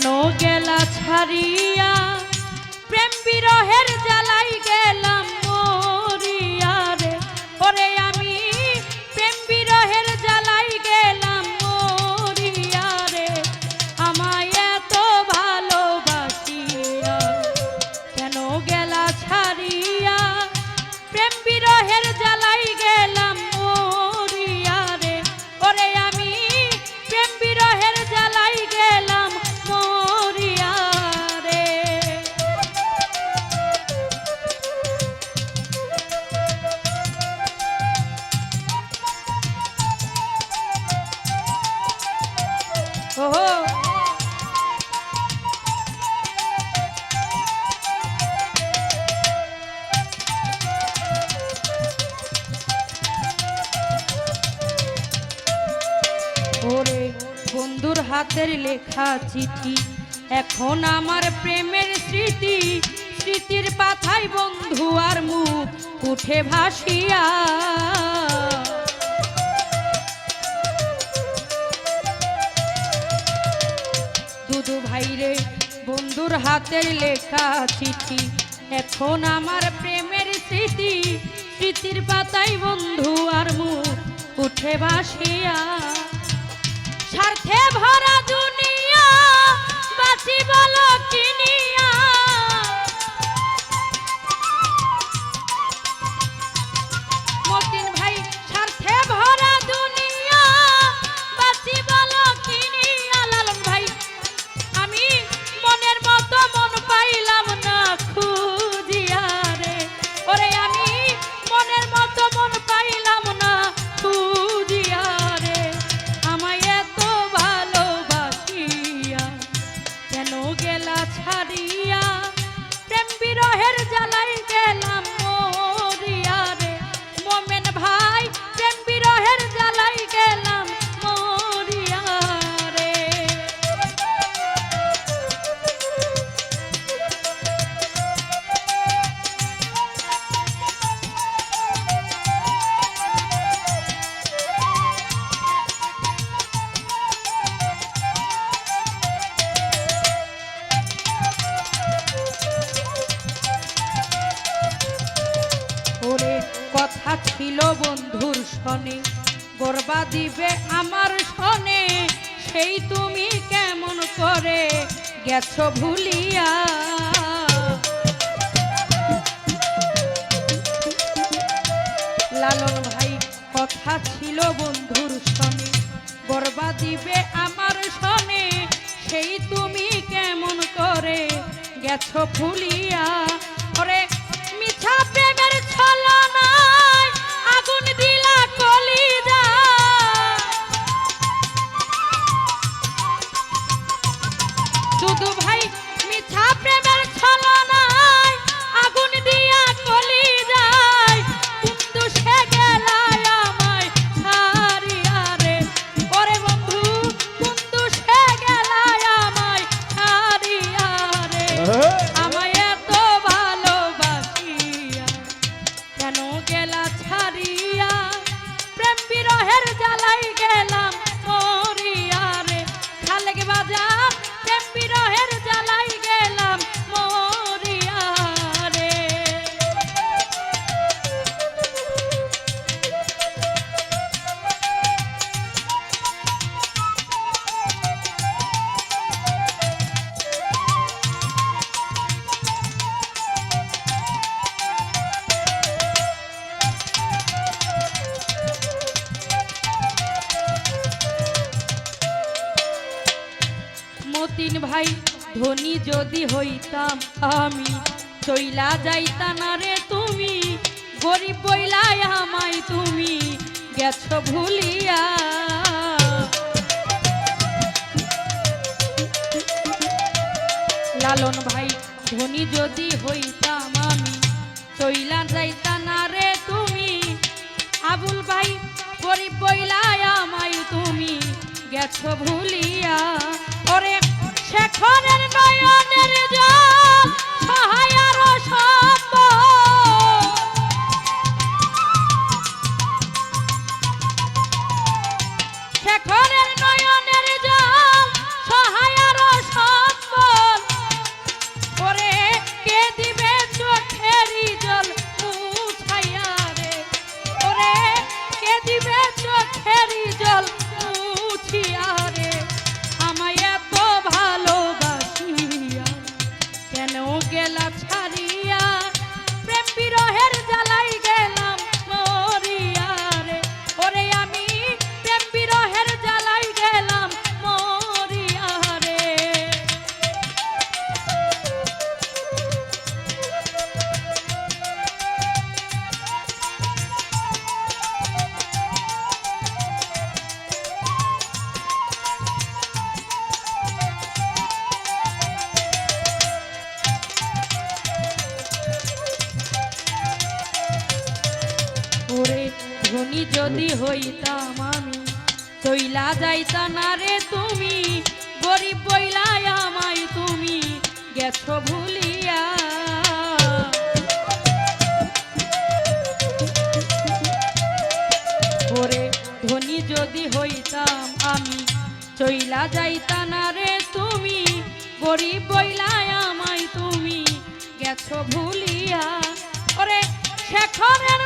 কেন গেলা ছাড়িয়া? প্রেম বিরহের জ্বালাই গেলাম হাতের লেখা চিঠি। এখন আমার প্রেমের স্মৃতি, স্মৃতির পাথায় বন্ধু আর মুখ উঠে ভাসিয়া। দুদু ভাইরে, বন্ধুর হাতের লেখা চিঠি। এখন আমার প্রেমের স্মৃতি, স্মৃতির পাতায় বন্ধু আর মুখ উঠে ভাসিয়া। স্বার্থে ভরা দুনিয়া বাঁচি বলো ছিল বন্ধুর সনে গরবা দিবে আমার সনে সেই তুমি কেমন করে গেছো ভুলিয়া? লালন ভাই, কথা ছিল বন্ধুর সনে গরবা দিবে আমার সনে সেই তুমি কেমন করে গেছো ভুলিয়া? إيه যদি হইতাম আমি, চইলা যাইতা না রে তুমি, গরিব বইলাই আমায় তুমি, গেছো ভুলিয়া। লালন ভাই, ধনী যদি হইতাম আমি, চইলা যাইতা না রে তুমি, আবুল ভাই, গরিব বইলাই আমায় তুমি, গেছো ভুলিয়া। ওরে শেখরের নয়নের জল গেলা ছাড়িয়া প্রেম বিরহের জ্বালাই যদি হইতাম আমি, চইলা যাইতা না রে তুমি, গরিব বইলাই আমায় তুমি গেছো ভুলিয়া। ওরে ধনী যদি হইতাম আমি, চইলা যাইতা না রে তুমি, গরিব বইলাই আমায় তুমি গেছো ভুলিয়া। ওরে শেখরের